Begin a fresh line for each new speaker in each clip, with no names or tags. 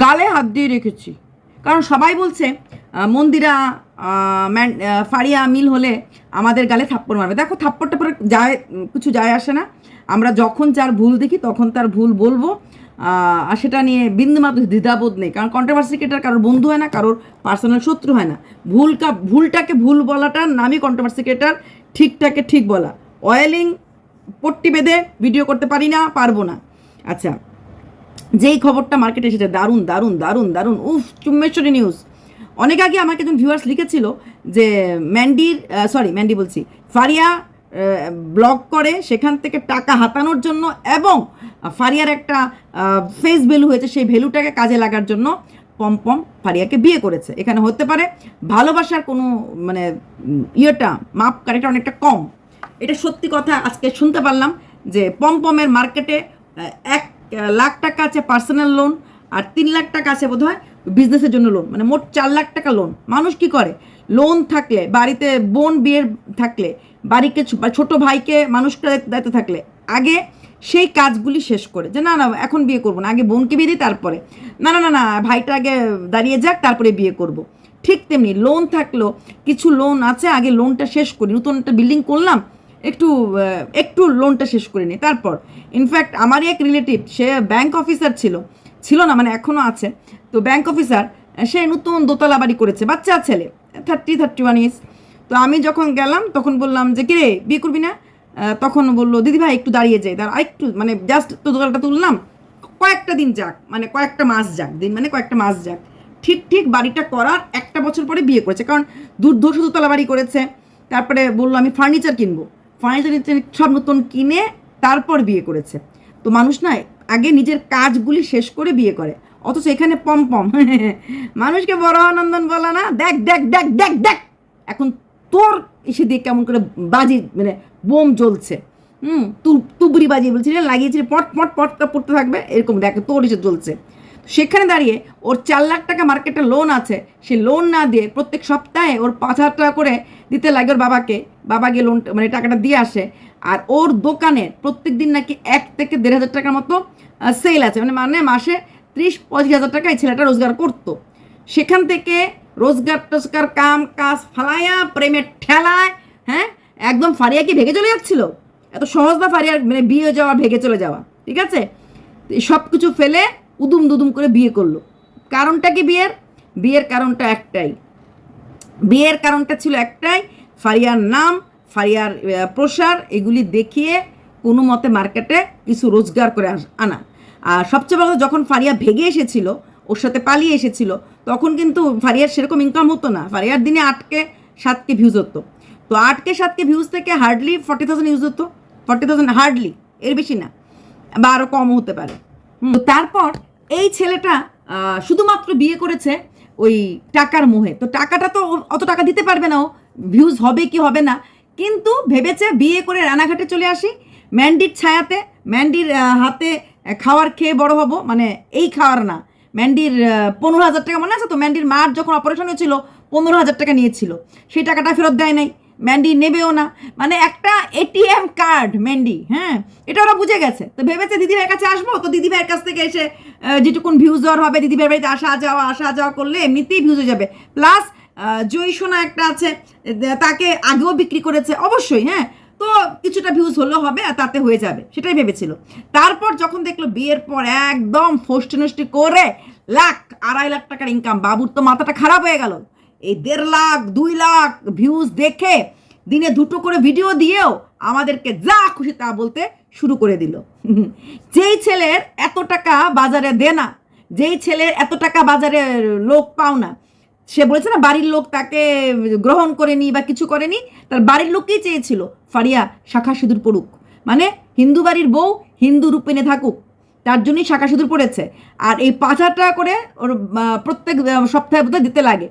গালে হাত দিয়ে রেখেছি। কারণ সবাই বলছে মন্দিরা ম্যান- ফারিয়া, মিল হলে আমাদের গালে থাপ্পড় মারবে। দেখো থাপ্পড় টাপ্পড় যায়, কিছু যায় আসে না। আমরা যখন যার ভুল দেখি, তখন তার ভুল বলব। আর সেটা নিয়ে বিন্দুমাত্র দ্বিধাবোধ নেই। কারণ কন্ট্রোভার্সি ক্রিয়েটার কারোর বন্ধু হয় না, কারোর পার্সোনাল শত্রু হয় না। ভুলটা ভুলটাকে ভুল বলাটার নামই কন্ট্রোভার্সি ক্রিয়েটার ঠিকটাকে ঠিক বলা। অয়েলিং পট্টি বেঁধে ভিডিও করতে পারি না, পারব না। আচ্ছা যেই খবরটা মার্কেটে এসেছে, দারুণ দারুণ দারুণ দারুণ, উফ চুম্বেশ্বরী নিউজ অনেক আগে আমাকে একজন ভিউয়ার্স লিখেছিল যে ম্যান্ডির সরি ম্যান্ডি বলছি, ফারিয়া ব্লগ করে সেখান থেকে টাকা হাতানোর জন্য এবং ফারিয়ার একটা ফেস ভ্যালু হয়েছে, সেই ভ্যালুটাকে কাজে লাগার জন্য পম পম ফারিয়াকে বিয়ে করেছে। এখানে হতে পারে ভালোবাসার কোনো মানে ইয়েটা মাপ কারেক্টটা অনেকটা কম। এটা সত্যি কথা, আজকে শুনতে পারলাম যে পমপমের মার্কেটে এক লাখ টাকা আছে পার্সোনাল লোন আর তিন লাখ টাকা আছে বোধ হয় বিজনেসের জন্য লোন মানে মোট চার লাখ টাকা লোন মানুষ কি করে? লোন থাকলে, বাড়িতে বোন বিয়ের থাকলে, বাড়িকে ছোট ভাইকে মানুষকে দায়িত্ব থাকলে, আগে সেই কাজগুলি শেষ করে। যে না না, এখন বিয়ে করব না, আগে বোনকে বিয়ে দিই, তারপরে। না না না না, ভাইটা আগে দাঁড়িয়ে যাক, তারপরে বিয়ে করব। ঠিক তেমনি লোন থাকলেও কিছু লোন আছে, আগে লোনটা শেষ করি, নতুন একটা বিল্ডিং করলাম একটু একটু লোনটা শেষ করে নিই তারপর ইনফ্যাক্ট আমারই এক রিলেটিভ সে ব্যাংক অফিসার ছিল ছিল না মানে এখনও আছে। তো ব্যাংক অফিসার সে নতুন দোতলা বাড়ি করেছে, বাচ্চা, ছেলে থার্টি থার্টি ওয়ান ইস তো আমি যখন গেলাম, তখন বললাম যে, কিরে, বিয়ে করবি না? তখন বলল, দিদি ভাই, একটু দাঁড়িয়ে যাই, দাঁড়া একটু মানে জাস্ট তো দোতলাটা তুললাম, কয়েকটা দিন যাক মানে কয়েকটা মাস যাক, দিন মানে কয়েকটা মাস যাক। ঠিক ঠিক বাড়িটা করার একটা বছর পরে বিয়ে করেছে, কারণ দুর্ধর্ষ দোতলা বাড়ি করেছে। তারপরে বলল, আমি ফার্নিচার কিনবো। ফার্নিচার সব নতুন কিনে তারপর বিয়ে করেছে। তো মানুষ না আগে নিজের কাজগুলি শেষ করে বিয়ে করে। অথচ এখানে পম পম। মানুষকে বড় আনন্দন বলা না। দেখ দেখ দেখ দেখ দেখ। এখন তোর এসে দিয়ে কেমন করে বাজি মানে বোম জ্বলছে। হুম, তু, তুবড়ি বাজিয়ে বলছিলে লাগিয়েছিলে, পট পট পট করে পড়তে থাকবে? এরকম দেখ, তোর এসে জ্বলছে। সেখানে দাঁড়িয়ে ওর চার লাখ টাকা মার্কেটে লোন আছে। সে লোন না দিয়ে প্রত্যেক সপ্তাহে ওর পাঁচ হাজার টাকা করে দিতে লাগে ওর বাবাকে। বাবা গিয়ে লোন মানে টাকাটা দিয়ে আসে। আর ওর দোকানে প্রত্যেক দিন নাকি এক থেকে দেড় হাজার টাকার মতো সেল আছে। মানে মানে মাসে ত্রিশ পঁচিশ হাজার টাকা এই ছেলেটা রোজগার করতো। সেখান থেকে রোজগার টোজগার, কাম কাজ ফালাইয়া প্রেমের ঠেলায় হ্যাঁ একদম ফারিয়া কি ভেগে চলে যাচ্ছিল? এত সহজ না ফারিয়ার মানে বিয়ে যাওয়া, ভেগে চলে যাওয়া। ঠিক আছে? সব কিছু ফেলে উদুম দুদুম করে বিয়ে করল। কারণটা কি বিয়ের? বিয়ের কারণটা একটাই। বিয়ের কারণটা ছিল একটাই, ফারিয়ার নাম, ফারিয়ার প্রসার, এগুলি দেখিয়ে কোনো মতে মার্কেটে কিছু রোজগার করে আনা। আর সবচেয়ে বড় যখন ফারিয়া ভেগে এসেছিল, ওর সাথে পালিয়ে এসেছিল, তখন কিন্তু ফারিয়ার সেরকম ইনকাম হতো না। ফারিয়ার দিনে আটকে সাতকে ভিউজ হতো। তো আটকে সাতকে ভিউজ থেকে হার্ডলি ফর্টি থাউজেন্ড ইউজ হতো। ফর্টি থাউজেন্ড হার্ডলি এর বেশি না, বা আরও কম হতে পারে। তারপর এই ছেলেটা শুধুমাত্র বিয়ে করেছে ওই টাকার মোহে। তো টাকাটা তো অত টাকা দিতে পারবে না ও। ভিউজ হবে কি হবে না। কিন্তু ভেবেছে বিয়ে করে রানাঘাটে চলে আসি। ম্যান্ডির ছায়াতে, ম্যান্ডির হাতে খাওয়ার খেয়ে বড় হব। মানে এই খাওয়ার না। ম্যান্ডির পনেরো হাজার টাকা, মনে আছে তো? ম্যান্ডির মার যখন অপারেশন হয়েছিল, পনেরো হাজার টাকা নিয়েছিল। সেই টাকাটা ফেরত দেয় নাই। ম্যান্ডি নেবেও না। মানে একটা এটিএম কার্ড ম্যান্ডি হ্যাঁ? এটা ওরা বুঝে গেছে। তো ভেবেছে দিদিভাইয়ের কাছে আসব, তো দিদিভাইয়ের কাছ থেকে এসে যেটুকুন ভিউজ দেওয়ার হবে, দিদিভাইয়ের বাড়িতে আসা যাওয়া আসা যাওয়া করলে এমনিতেই ভিউজ হয়ে যাবে। প্লাস জয়ী সোনা একটা আছে তাকে আগেও বিক্রি করেছে, অবশ্যই হ্যাঁ? তো কিছুটা ভিউজ হলেও হবে আর তাতে হয়ে যাবে, সেটাই ভেবেছিল। তারপর যখন দেখল বিয়ের পর একদম ফষ্টি করে লাখ, আড়াই লাখ টাকার ইনকাম বাবুর তো মাথাটা খারাপ হয়ে গেল। এই দেড় লাখ, দুই লাখ ভিউজ দেখে দিনে দুটো করে ভিডিও দিয়েও আমাদেরকে যা খুশি তা বলতে শুরু করে দিল। যেই ছেলের এত টাকা বাজারে দে না, যেই ছেলের এত টাকা বাজারে লোক পাও না, সে বলেছে না বাড়ির লোক তাকে গ্রহণ করেনি বা কিছু করেনি, তার বাড়ির লোককেই চেয়েছিল, ফারিয়া শাখা সিঁদুর পড়ুক। মানে হিন্দু বাড়ির বউ হিন্দু রূপেনে থাকুক, তার জন্যই শাখা সিঁদুর পড়েছে। আর এই পাঁচ হাজার টাকা করে ওর প্রত্যেক সপ্তাহে বোধহয় দিতে লাগে।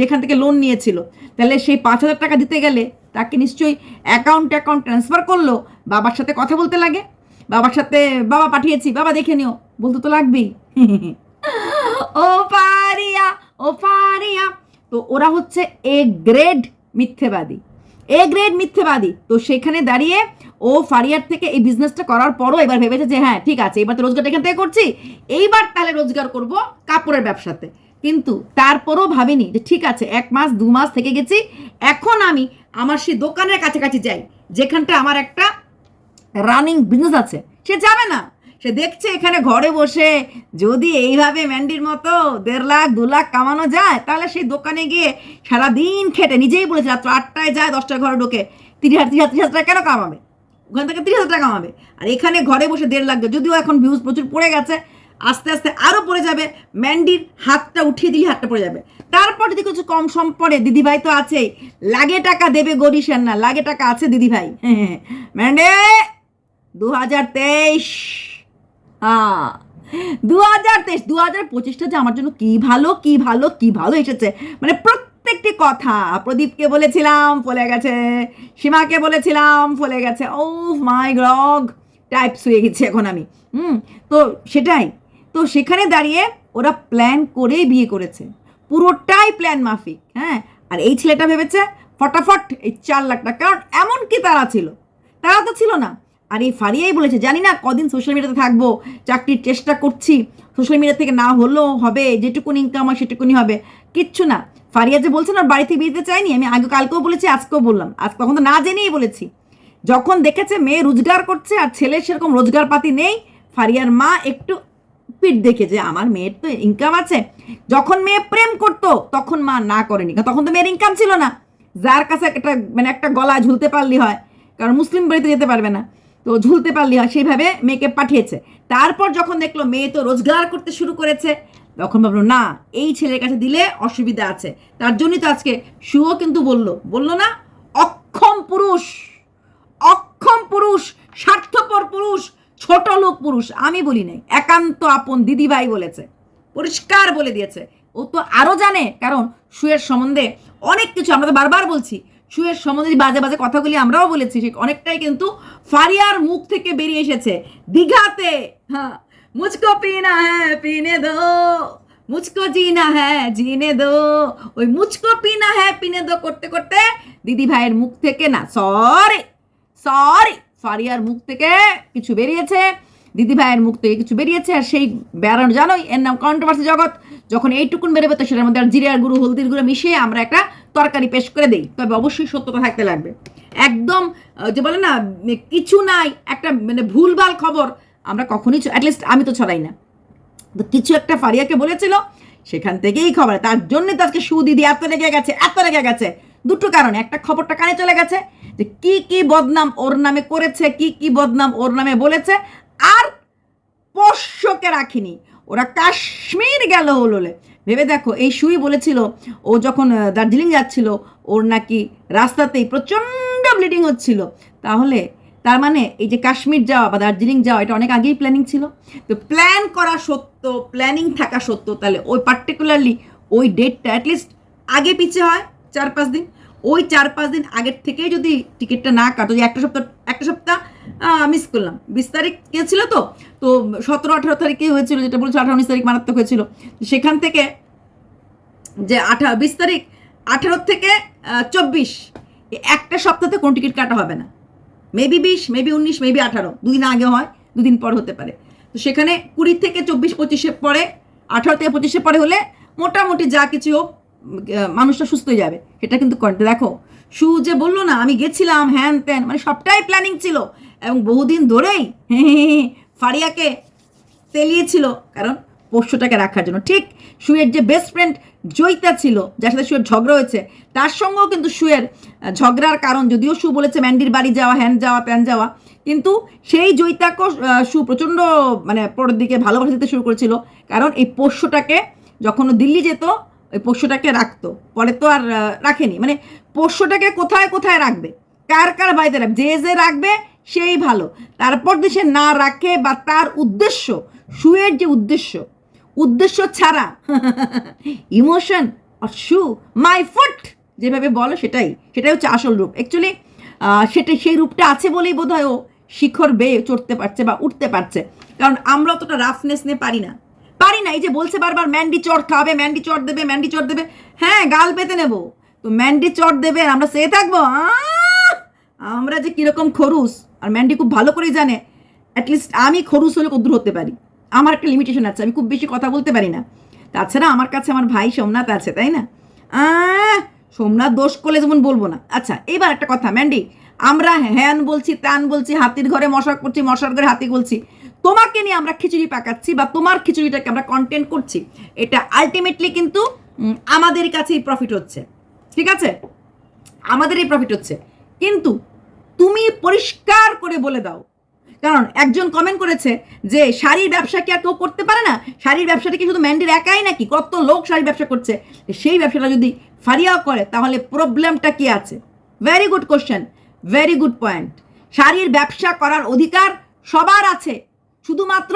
যেখান থেকে লোন নিয়েছিল। তাহলে সেই পাঁচ হাজার টাকা দিতে গেলে তাকে নিশ্চয়ই অ্যাকাউন্ট অ্যাকাউন্ট ট্রান্সফার করল, বাবার সাথে কথা বলতে লাগে। বাবার সাথে, বাবা, পাঠিয়েছি, বাবা, দেখে নিও বলতে তো লাগবেই। ও পারিয়া ও পারিয়া। তো ওরা হচ্ছে এ গ্রেড মিথ্যেবাদী। A grade মিথ্যেবাদী। তো সেখানে দাঁড়িয়ে ও ফারিয়ার থেকে এই বিজনেসটা করার পরও এবার ভেবেছে যে হ্যাঁ ঠিক আছে, এবার তো রোজগার এখান থেকে করছি। এইবার তাহলে রোজগার করব কাপড়ের ব্যবসাতে। কিন্তু তারপরও ভাবিনি যে ঠিক আছে, এক মাস, দু মাস থেকে গেছি, এখন আমি আমার সেই দোকানের কাছাকাছি যাই, যেখানটা আমার একটা রানিং বিজনেস আছে। সে যাবে না। সে দেখছে এখানে ঘরে বসে যদি এইভাবে ম্যান্ডির মতো দেড় লাখ, দু লাখ কামানো যায়, তাহলে সেই দোকানে গিয়ে সারাদিন খেটে, নিজেই বলেছে, রাত্র আটটায় যায় দশটায় ঘরে ঢোকে, তিরিশ হাজার তিরিশ হাজার টাকা কেন কামাবে? ওখান থেকে তিরিশ হাজার টাকা কামাবে। আর এখানে ঘরে বসে দেড় লাখ। যদিও এখন ভিউজ প্রচুর পড়ে গেছে আস্তে আস্তে আরও পড়ে যাবে। ম্যান্ডির হাতটা উঠিয়ে দিলে হাতটা পড়ে যাবে। তারপর যদি কিছু কম সম পড়ে, দিদিভাই তো আছেই। লাগে টাকা দেবে গরিসেন না লাগে টাকা আছে দিদিভাই। ম্যান্ডে দু হাজার তেইশ। হ্যাঁ দু হাজার তেইশ দু হাজার পঁচিশটা যে আমার জন্য কি ভালো কি ভালো কি ভালো এসেছে। মানে প্রত্যেকটি কথা প্রদীপকে বলেছিলাম, ফলে গেছে। সীমাকে বলেছিলাম, ফলে গেছে। ও মাই গ্রগ টাইপস হয়ে গেছি এখন আমি। হুম, তো সেটাই। তো সেখানে দাঁড়িয়ে ওরা প্ল্যান করেই বিয়ে করেছে। পুরোটাই প্ল্যান মাফিক হ্যাঁ? আর এই ছেলেটা ভেবেছে ফটাফট এই চার লাখ টাকা, কারণ এমন কি তারা ছিল, তারা তো ছিল না। আর এই ফারিয়াই বলেছে, জানি না কদিন সোশ্যাল মিডিয়াতে থাকব, চাকরির চেষ্টা করছি সোশ্যাল মিডিয়া থেকে না হলেও হবে, যেটুকুন ইনকাম হয় সেটুকুনি হবে। কিচ্ছু না। ফারিয়া যে বলছে না বাড়িতে বিয়ে দিতে চাইনি? আমি আগে কালকেও বলেছি, আজকেও বললাম। আজ তখন তো না জেনেই বলেছি। যখন দেখেছে মেয়ে রোজগার করছে আর ছেলের সেরকম রোজগার পাতি নেই, ফারিয়ার মা একটু পিঠ দেখে যে আমার মেয়ের তো ইনকাম আছে। যখন মেয়ে প্রেম করতো, তখন মা না করেনি। কারণ তখন তো মেয়ের ইনকাম ছিল না। যার কাছে একটা মানে একটা গলা ঝুলতে পারলি হয়। কারণ মুসলিম বাড়িতে যেতে পারবে না। তো ঝুলতে পারলি হয়, সেইভাবে মেয়েকে পাঠিয়েছে। তারপর যখন দেখল মেয়ে তো রোজগার করতে শুরু করেছে, তখন ভাবলো, না, এই ছেলের কাছে দিলে অসুবিধা আছে। তার জন্যই তো আজকে শুও কিন্তু বলল। বলল না, অক্ষম পুরুষ অক্ষম পুরুষ, স্বার্থপর পুরুষ ছোট লোক পুরুষ, আমি বলি নাই। একান্ত আপন দিদিভাই বলেছে, পরিষ্কার বলে দিয়েছে। ও তো আরও জানে, কারণ শুয়ের সম্বন্ধে অনেক কিছু আমরা তো বারবার বলছি। শুয়ের সম্বন্ধে বাজে বাজে কথাগুলি আমরাও বলেছি সে অনেকটাই কিন্তু ফারিয়ার মুখ থেকে বেরিয়ে এসেছে। দীঘাতে হ্যাঁ মুঝকো পিনা হ্যাঁ পিনে দো মুঝকো জিনা হ্যাঁ জিনে দো। ওই মুঝকো পিনা হ্যাঁ পিনে দো করতে করতে দিদি ভাইয়ের মুখ থেকে না, সরি সরি ফারিয়ার মুখ থেকে কিছু বেরিয়েছে, দিদি ভাইয়ের মুখ থেকে কিছু বেরিয়েছে, আর সেই বেড়ানো জানোই, এর নাম কন্ট্রোভার্সি জগৎ। যখন এইটুকুন বেরোবে তো সেটার মধ্যে আর জিরার গুঁড়ো, হলদির গুঁড়ো মিশিয়ে আমরা একটা তরকারি পেশ করে দিই। তবে অবশ্যই সত্যতা থাকতে লাগবে। একদম যে বলে না কিছু নাই, একটা মানে ভুলভাল খবর, আমরা কখনই অ্যাটলিস্ট আমি তো ছড়াই না। তো কিছু একটা ফারিয়াকে বলেছিল, সেখান থেকেই খবর। তার জন্য তো আজকে সুদিদি এত রেগে গেছে, এত রেগে গেছে। দুটো কারণে। একটা খবরটা কানে চলে গেছে যে কি কি বদনাম ওর নামে করেছে, কি কি বদনাম ওর নামে বলেছে, আর পোষ্যকে রাখিনি। ওরা কাশ্মীর গেল হলোলে ভেবে দেখো, এই সুই বলেছিল, ও যখন দার্জিলিং যাচ্ছিল, ওর নাকি রাস্তাতেই প্রচণ্ড ব্লিডিং হচ্ছিল। তাহলে তার মানে এই যে কাশ্মীর যাওয়া বা দার্জিলিং যাওয়া, এটা অনেক আগেই প্ল্যানিং ছিল। তো প্ল্যান করা সত্য প্ল্যানিং থাকা সত্য তাহলে ওই পার্টিকুলারলি ওই ডেটটা অ্যাটলিস্ট আগে পিছে হয়। চার পাঁচ দিন। ওই চার পাঁচ দিন আগের থেকেই যদি টিকিটটা না কাটো, যে একটা সপ্তাহ একটা সপ্তাহ মিস করলাম। বিশ তারিখ গিয়েছিল তো? তো সতেরো, আঠারো তারিখে হয়েছিল, যেটা বলছো, আঠারো, উনিশ তারিখ মারাত্মক হয়েছিল। সেখান থেকে যে আঠা, বিশ তারিখ, আঠারো থেকে চব্বিশ একটা সপ্তাহতে কোন টিকিট কাটা হবে না। মেবি বিশ মেবি উনিশ মেবি আঠারো, দুদিন আগে হয়, দুদিন পর হতে পারে। তো সেখানে কুড়ি থেকে চব্বিশ পঁচিশে পরে, আঠারো থেকে পঁচিশে পরে হলে মোটামুটি যা কিছু হোক মানুষটা সুস্থ হয়ে যাবে। সেটা কিন্তু দেখো সু যে বলল না আমি গেছিলাম হ্যান ত্যান মানে সবটাই প্ল্যানিং ছিল। এবং বহুদিন ধরেই ফারিয়াকে তেলিয়েছিল কারণ পোষ্যটাকে রাখার জন্য। ঠিক শুয়ের যে বেস্ট ফ্রেন্ড জয়িতা ছিল যার সাথে শুয়ের ঝগড়া হয়েছে তার সঙ্গেও কিন্তু আহ, ঝগড়ার কারণ যদিও সু বলেছে ম্যান্ডির বাড়ি যাওয়া হ্যান যাওয়া প্যান যাওয়া কিন্তু সেই আহ, সু প্রচণ্ড মানে পরের দিকে ভালোবাসা দিতে শুরু করেছিল। কারণ এই পোষ্যটাকে যখন দিল্লি যেত ওই পোষ্যটাকে রাখতো। পরে তো আর রাখেনি। মানে পোষ্যটাকে কোথায় কোথায় রাখবে? কার কার বাড়িতে রাখবে? যে যে রাখবে, সেই ভালো। তারপর সে না রাখে বা তার উদ্দেশ্য শুয়ের যে উদ্দেশ্য উদ্দেশ্য ছাড়া, emotion R shoe my foot, যেভাবে বলো সেটাই। সেটাই হচ্ছে আসল রূপ। অ্যাকচুয়ালি সেটা, সেই রূপটা আছে বলেই বোধ হয় ও শিখর বেয়ে চড়তে পারছে বা উঠতে পারছে। কারণ আমরা অতটা রাফনেস নিয়ে পারি না। পারি না, এই যে বলছে বারবার ম্যান্ডি চট খাবে ম্যান্ডি চট দেবে ম্যান্ডি চট দেবে। হ্যাঁ গাল পেতে নেব। তো ম্যান্ডি চট দেবে আমরা সে থাকব! আমরা যে কীরকম খরুস, আর ম্যান্ডি খুব ভালো করেই জানে। অ্যাটলিস্ট আমি খরুস হলে কদ্দূর হতে পারি। আমার একটা লিমিটেশন আছে, আমি খুব বেশি কথা বলতে পারি না। তাছাড়া আমার কাছে আমার ভাই সোমনাথ আছে, তাই না? সোমনাথ দোষ করলে যেমন বলব না। আচ্ছা এবার একটা কথা ম্যান্ডি আমরা হ্যান বলছি ত্যান বলছি, হাতির ঘরে মশা করছি মশার ঘরে হাতি বলছি। তোমাকে নিয়ে আমরা খিচুড়ি পাকাচ্ছি বা তোমার খিচুড়িটাকে আমরা কন্টেন্ট করছি, এটা আলটিমেটলি কিন্তু আমাদের কাছেই প্রফিট হচ্ছে। ঠিক আছে? আমাদেরই প্রফিট হচ্ছে। কিন্তু তুমি পরিষ্কার করে বলে দাও। কারণ একজন কমেন্ট করেছে যে, শাড়ির ব্যবসা কি আর কেউ করতে পারে না? শাড়ির ব্যবসাটা কি শুধু ম্যান্ডির একাই নাকি? কত লোক শাড়ির ব্যবসা করছে। সেই ব্যবসাটা যদি ফারিয়াও করে, তাহলে প্রবলেমটা কি আছে? Very good question very good point শাড়ির ব্যবসা করার অধিকার সবার আছে। শুধুমাত্র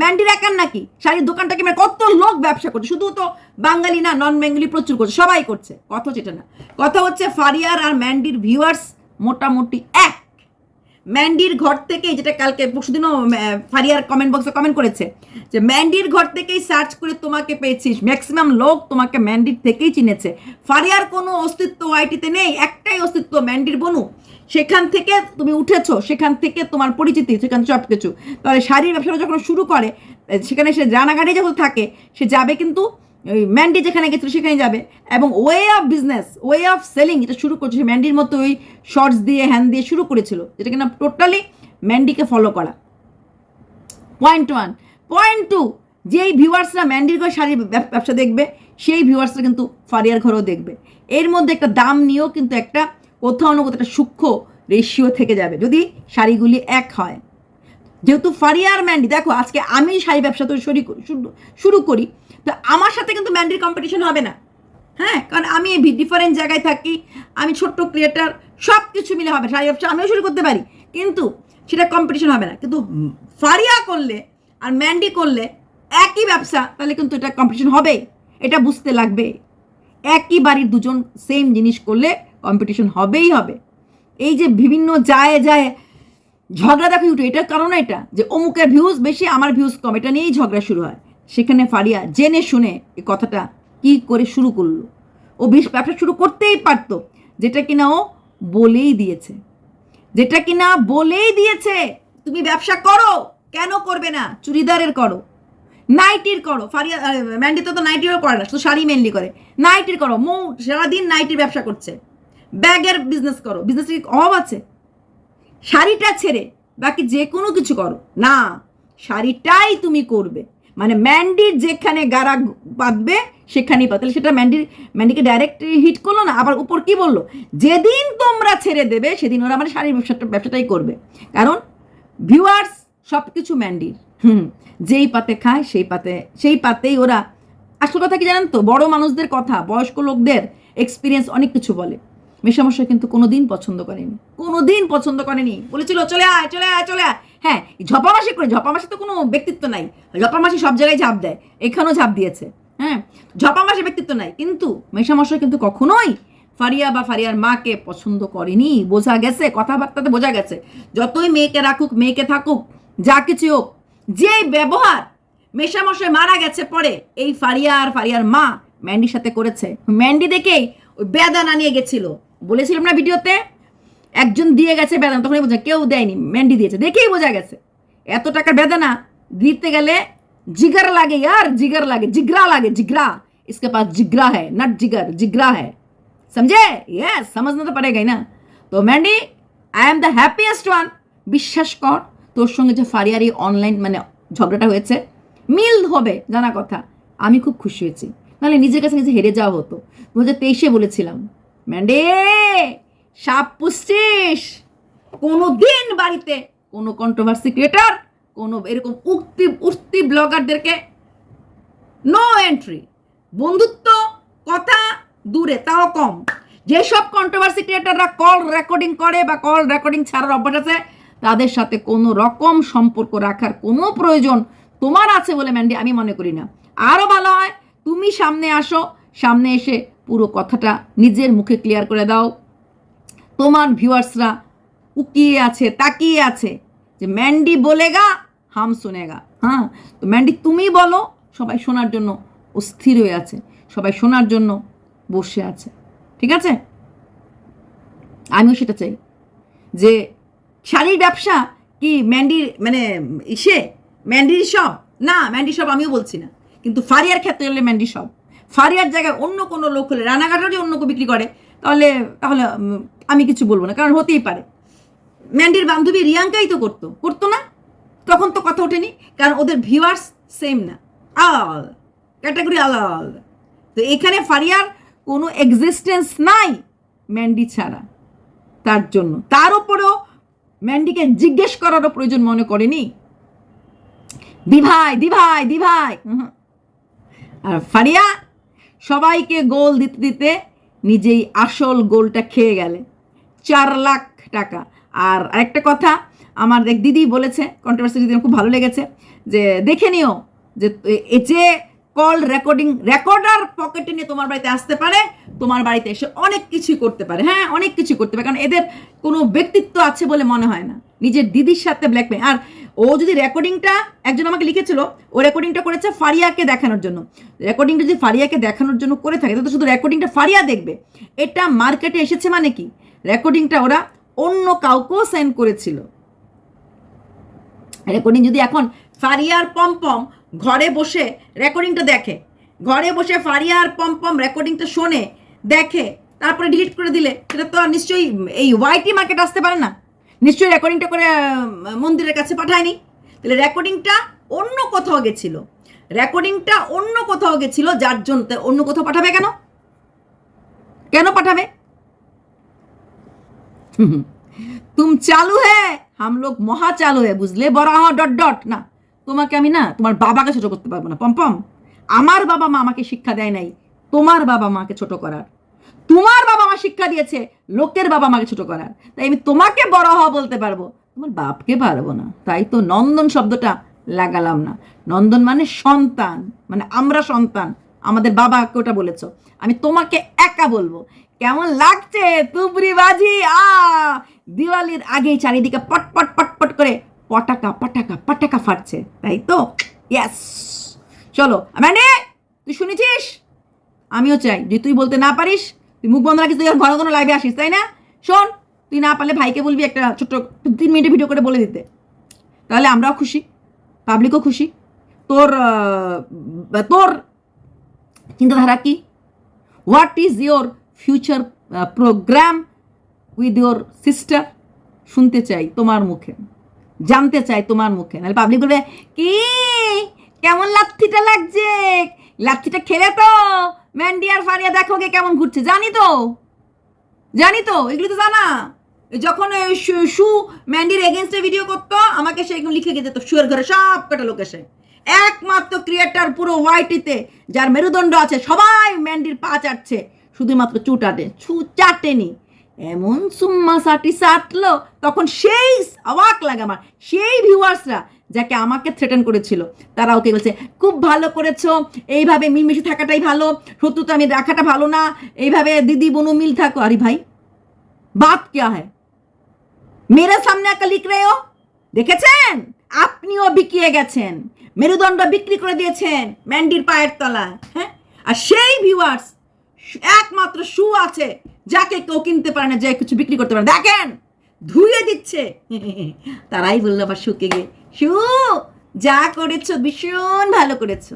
ম্যান্ডির একার নাকি? শাড়ির দোকানটাকে মানে কত লোক ব্যবসা করছে? শুধু তো বাঙালি না নন বেঙ্গলি প্রচুর করছে, সবাই করছে। কথা হচ্ছে এটা না। কথা হচ্ছে ফারিয়ার আর ম্যান্ডির ভিউয়ার্স মোটামুটি এক। ম্যান্ডির ঘর থেকে যেটা কালকে পরশুদিনও ফারিয়ার কমেন্ট বক্সে কমেন্ট করেছে, যে ম্যান্ডির ঘর থেকেই সার্চ করে তোমাকে পেয়েছিস। ম্যাক্সিমাম লোক তোমাকে ম্যান্ডির থেকেই চিনেছে। ফারিয়ার কোনো অস্তিত্ব আইটিতে নেই, একটাই অস্তিত্ব ম্যান্ডির বনু। সেখান থেকে তুমি উঠেছো, সেখান থেকে তোমার পরিচিতি, সেখান সব কিছু তাহলে শাড়ির ব্যবসাটা যখন শুরু করে, সেখানে সে রানাঘাটে যখন থাকে, সে যাবে কিন্তু ওই ম্যান্ডি যেখানে গেছিল সেখানে যাবে। এবং way of business way of selling এটা শুরু করছে ম্যান্ডির মতো ওই শর্টস দিয়ে হ্যান্ড দিয়ে শুরু করেছিল, যেটা কিনা টোটালি ম্যান্ডিকে ফলো করা। পয়েন্ট ওয়ান পয়েন্ট টু যেই ভিউয়ার্সরা ম্যান্ডির ঘরে শাড়ির ব্যবসা দেখবে, সেই ভিউয়ার্সরা কিন্তু ফারিয়ার ঘরেও দেখবে। এর মধ্যে একটা দাম নিয়েও কিন্তু একটা কোথাও না কোথাও একটা সূক্ষ্ম রেশিও থেকে যাবে, যদি শাড়িগুলি এক হয়। যেহেতু ফারিয়ার ম্যান্ডি দেখো, আজকে আমি শাড়ি ব্যবসা তো শুরু শুরু- শুরু করি তো আমার সাথে কিন্তু ম্যান্ডির কম্পিটিশন হবে না। হ্যাঁ? কারণ আমি ডিফারেন্ট জায়গায় থাকি, আমি ছোট্ট ক্রিয়েটার সব কিছু মিলে হবে শাড়ি ব্যবসা আমিও শুরু করতে পারি। কিন্তু সেটা কম্পিটিশন হবে না। কিন্তু ফারিয়া করলে আর ম্যান্ডি করলে একই ব্যবসা, তাহলে কিন্তু এটা কম্পিটিশন হবে এটা বুঝতে লাগবে। একই বাড়ির দুজন সেম জিনিস করলে কম্পিটিশন হবেই হবে। এই যে বিভিন্ন যায় যায় ঝগড়া দেখো ইউটিউব এটার কারণ এটা যে অমুকের ভিউজ বেশি, আমার ভিউজ কম। এটা নিয়েই ঝগড়া শুরু হয়। সেখানে ফারিয়া জেনে শুনে এই কথাটা কি করে শুরু করল? ও বেশ ব্যবসা শুরু করতেই পারতো যেটা কিনা ও বলেই দিয়েছে। যেটা কিনা বলেই দিয়েছে তুমি ব্যবসা করো কেন করবে না? চুড়িদারের করো নাইটির করো। ফারিয়া আহ, ম্যান্ডি তো নাইটিরও করে না শুধু শাড়ি মেনলি করে। নাইটির করো মৌ সারাদিন নাইটির ব্যবসা করছে। ব্যাগের বিজনেস করো বিজনেস অভাব আছে? শাড়িটা ছেড়ে বাকি যে কোনো কিছু করো। না শাড়িটাই তুমি করবে। মানে ম্যান্ডির যেখানে গারা বাঁধবে, সেখানেই পাবে। তাহলে সেটা ম্যান্ডির ম্যান্ডিকে ডাইরেক্ট হিট করল না? আবার উপর কি বলল? যেদিন তোমরা ছেড়ে দেবে, সেদিন ওরা মানে শাড়ির ব্যবসাটা, ব্যবসাটাই করবে। কারণ ভিউয়ার্স সব কিছু ম্যান্ডির। হুম, যেই পাতে খায়, সেই পাতে, সেই পাতেই ওরা, আসল কথা কি জানেন তো? বড় মানুষদের কথা, বয়স্ক লোকদের এক্সপিরিয়েন্স অনেক কিছু বলে। মেশামশাই কিন্তু কোনো দিন পছন্দ করেনি। কোনো দিন পছন্দ করেনি। বলেছিল, চলে আয় চলে আয় চলে আয়। হ্যাঁ ঝপামাসি করে, ঝপামাসি তো কোনো ব্যক্তিত্ব নাই। ঝপামাসি সব জায়গায় ঝাঁপ দেয়, এখানেও ঝাঁপ দিয়েছে হ্যাঁ? ঝপামাসি ব্যক্তিত্ব নাই, কিন্তু মেশামশাই কিন্তু কখনোই ফারিয়া বা ফারিয়ার মাকে পছন্দ করেনি। বোঝা গেছে, কথাবার্তাতে বোঝা গেছে, যতই মেয়েকে রাখুক, মেয়েকে থাকুক, যা কিছু হোক যে ব্যবহার মেশামশাই মারা গেছে পরে, এই ফারিয়া আর ফারিয়ার মা ম্যান্ডির সাথে করেছে। ম্যান্ডি দেখেই ওই বেদানা নিয়ে গেছিল। বলেছিলাম না ভিডিওতে? একজন দিয়ে গেছে বেদানা তখনই বোঝা কেউ দেয়নি ম্যান্ডি দিয়েছে দেখেই বোঝা গেছে এত টাকার বেদানা দিতে গেলে জিগার লাগে यार जिगर লাগে जिगरा লাগে जिगरा इसके पास जिगरा है नट जिगर जिगरा है समझे यस समझना तो पड़ेगा ही ना তো Mandy I am the happiest one বিশ্বাস কর তোর সঙ্গে যে ফারিয়ার এই অনলাইন মানে ঝগড়াটা হয়েছে মিল হবে জানা কথা আমি খুব খুশি হয়েছি নাহলে নিজের কাছে নিজে হেরে যাওয়া হতো দু হাজার তেইশে বলেছিলাম ম্যান্ডে সাপ পুষছিস কোনো দিন বাড়িতে কোনো কন্ট্রোভার্সি ক্রিয়েটার কোনো এরকম উক্তি উস্তি ব্লগারদেরকে নো এন্ট্রি বন্ধুত্ব কথা দূরে, তাও কম। যেসব কন্ট্রোভার্সি ক্রিয়েটাররা কল রেকর্ডিং করে বা কল রেকর্ডিং ছাড়ার অভ্যাস আছে, তাদের সাথে কোনো রকম সম্পর্ক রাখার কোনো প্রয়োজন তোমার আছে বলে ম্যান্ডি আমি মনে করি না। আরও ভালো হয়, তুমি সামনে আসো, সামনে এসে পুরো কথাটা নিজের মুখে ক্লিয়ার করে দাও। তোমার ভিউয়ার্সরা উকিয়ে আছে, তাকিয়ে আছে যে ম্যান্ডি বলেগা, হাম শুনেগা। হ্যাঁ তো ম্যান্ডি তুমি বলো, সবাই শোনার জন্য অস্থির হয়ে আছে, সবাই শোনার জন্য বসে আছে, ঠিক আছে? আমিও সেটা চাই যে শাড়ির ব্যবসা কি ম্যান্ডির মানে ইসে? ম্যান্ডির সব? না ম্যান্ডি সব আমিও বলছি না। কিন্তু ফারিয়ার ক্ষেত্রে হলে ম্যান্ডি সব। ফারিয়ার জায়গায় অন্য কোনো লোক হলে রানাঘাটও যদি অন্য কেউ বিক্রি করে তাহলে তাহলে আমি কিছু বলব না, কারণ হতেই পারে। ম্যান্ডির বান্ধবী রিয়াঙ্কাই তো করতো করতো না? তখন তো কথা ওঠেনি, কারণ ওদের ভিউয়ার্স সেম না। আলাদা ক্যাটাগরি আলাদা তো এখানে ফারিয়ার কোনো এক্সিস্টেন্স নাই ম্যান্ডি ছাড়া, তার জন্য। তার উপরেও ম্যান্ডিকে জিজ্ঞেস করারও প্রয়োজন মনে করেনি। দিভাই দিভাই দিভাই। আর ফারিয়া সবাইকে গোল দিতে দিতে নিজেই আসল গোলটা খেয়ে গেলে। চার লাখ টাকা। আর আরেকটা কথা, আমার এক দিদি বলেছে কন্ট্রোভার্সি দিদি খুব ভালো লেগেছে, যে দেখে নিও যে এ- যে কল রেকর্ডিং রেকর্ডার পকেটে নিয়ে তোমার বাড়িতে আসতে পারে, তোমার বাড়িতে এসে অনেক কিছুই করতে পারে। হ্যাঁ অনেক কিছু করতে পারে, কারণ এদের কোনো ব্যক্তিত্ব আছে বলে মনে হয় না। নিজের দিদির সাথে ব্ল্যাকমেল আর ও যদি রেকর্ডিংটা একজন আমাকে লিখেছিল, ও রেকর্ডিংটা করেছে ফারিয়াকে দেখানোর জন্য। রেকর্ডিংটা যদি ফারিয়াকে দেখানোর জন্য করে থাকে, তাহলে শুধু রেকর্ডিংটা ফারিয়া দেখবে। এটা মার্কেটে এসেছে মানে কি? রেকর্ডিংটা ওরা অন্য কাউকেও সেন্ড করেছিল। রেকর্ডিং যদি এখন ফারিয়ার পম্পম ঘরে বসে রেকর্ডিংটা দেখে, ঘরে বসে ফারিয়ার পম্পম রেকর্ডিংটা শোনে, দেখে, তারপরে ডিলিট করে দিলে, সেটা তো নিশ্চয়ই এই ওয়াইটি মার্কেট আসতে পারে না। নিশ্চয়ই রেকর্ডিংটা করে মন্দিরের কাছে পাঠায়নি। তাহলে রেকর্ডিংটা অন্য কোথাও গেছিল। রেকর্ডিংটা অন্য কোথাও গেছিল, যার জন্য অন্য কোথাও পাঠাবে কেন? কেন পাঠাবে? তুম চালু হে, হাম লোক মহা চালু হে, বুঝলে? বড় হ ডট ডট না, তোমাকে আমি না, তোমার বাবাকে ছোট করতে পারব না। পম্পম আমার বাবা মা আমাকে শিক্ষা দেয় নাই, তোমার বাবা মাকে ছোট করার। তোমার শিক্ষা দিয়েছে, লোকের বাবা মাকে ছোট করার। তাই আমি তোমাকে বড় হওয়া বলতে পারব। তোমার বাপকে পারব না। তাই তো নন্দন শব্দটা লাগালাম না। নন্দন মানে সন্তান মানে আমরা সন্তান। আমাদের বাবাকে ওটা বলেছ। আমি তোমাকে একা বলব। কেমন লাগছে? তুবরি বাজি, আ! দিওয়ালির আগেই চারিদিকে পট পট পট পট করে পটাকা পটাকা পটাকা ফাটছে। তাই তো? ইয়েস চলো ম্যান্ডে তুই শুনেছিস? আমিও চাই যে তুই বলতে না পারিস তুই মুখ বন্ধ রাখিস, তুই ঘন ঘন লাইভে আসিস, তাই না? শোন, তুই না পারলে ভাইকে বলবি একটা ছোট্ট তিন মিনিটে ভিডিও করে বলে দিতে। তাহলে আমরাও খুশি পাবলিকও খুশি। তোর তোর চিন্তাধারা কি? What is your future programme with your sister শুনতে চাই তোমার মুখে। জানতে চাই তোমার মুখে। নাহলে পাবলিক বলবে, কি? কেমন লাথিটা লাগছে? লাথিটা খেলে তো? ম্যান্ডি আর ফারিয়া দেখো গে কেমন ঘুরছে। জানি তো। জানি তো। এগুলো তো জানা। যখন শু ম্যান্ডির এগেনস্টে ভিডিও করতো, আমাকে সে লিখে যেত শুয়ের ঘরে সব কটা লোক এসে। একমাত্র ক্রিয়েটার পুরো ওয়াইটিতে যার মেরুদণ্ড আছে, সবাই ম্যান্ডির পা চাটছে। শুধুমাত্র চু চাটে চু চাটেনি এমন সুম্মা সাটি সাটলো, তখন সেই অবাক লাগে আমার সেই ভিউয়ার্সরা যাকে আমাকে থ্রেটেন করেছিল, তারা ওকে বলছে, খুব ভালো করেছ, এইভাবে মিলমিশে থাকাটাই ভালো শত্রুতা আমি রাখাটা ভালো না, এইভাবে দিদি বোনু মিল থাকো। আরে ভাই বাপ কেয়া হ্যাঁ মেরে সামনে একটা লিখ রে দেখেছেন? আপনিও বিকিয়ে গেছেন, মেরুদণ্ড বিক্রি করে দিয়েছেন ম্যান্ডির পায়ের তলায় হ্যাঁ? আর সেই ভিউয়ার্স একমাত্র শু আছে, যাকে কেউ কিনতে পারে না, যে কিছু বিক্রি করতে পারে দেখেন, ধুয়ে দিচ্ছে। তারাই বলল আবার শুকে গিয়ে। শু যা করেছ ভীষণ ভালো করেছ।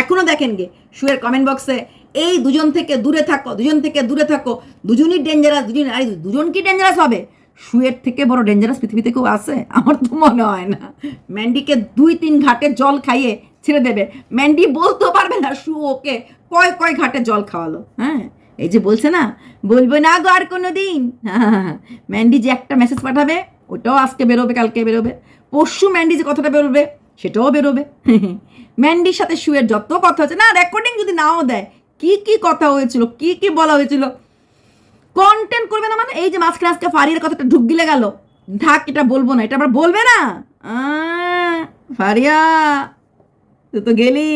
এখনও দেখেন গে, শুয়ের কমেন্ট বক্সে এই দুজন থেকে দূরে থাকো, দুজন থেকে দূরে থাকো, দুজনই ডেঞ্জারাস দুজন আরে দুজন কি ডেঞ্জারাস হবে? শুয়ের থেকে বড় ডেঞ্জারাস পৃথিবীতে কেউ আছে? আমার তো মনে হয় না। ম্যান্ডিকে দুই তিন ঘাটে জল খাইয়ে ছেড়ে দেবে। ম্যান্ডি বলতে পারবে না শু ওকে কয় কয় ঘাটে জল খাওয়ালো। হ্যাঁ এই যে বলছে না, বলব না গো আর কোনো দিন ম্যান্ডি যে একটা মেসেজ পাঠাবে ওটাও আজকে বেরোবে, কালকে বেরোবে। পরশু ম্যান্ডি যে কথাটা বেরোবে, সেটাও বেরোবে। ম্যান্ডির সাথে শুয়ের যত কথা হচ্ছে না রেকর্ডিং যদি নাও দেয়, কি কি কথা হয়েছিল, কি কি বলা হয়েছিল? কন্টেন্ট করবে না মানে এই যে মাঝখানে আজকে ফারিয়ার কথাটা ঢুক গিলে। গেল থাক, এটা বলব না, এটা আবার বলবে না? ফারিয়া, তুই তো গেলি।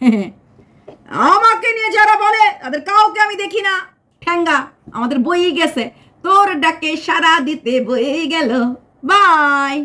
আমাকে নিয়ে যারা বলে, তাদের কাউকে আমি দেখি না। ঠ্যাঙ্গা, আমাদের বই গেছে। তোর ডাকে সারা দিতে বয়ে গেল। বাই।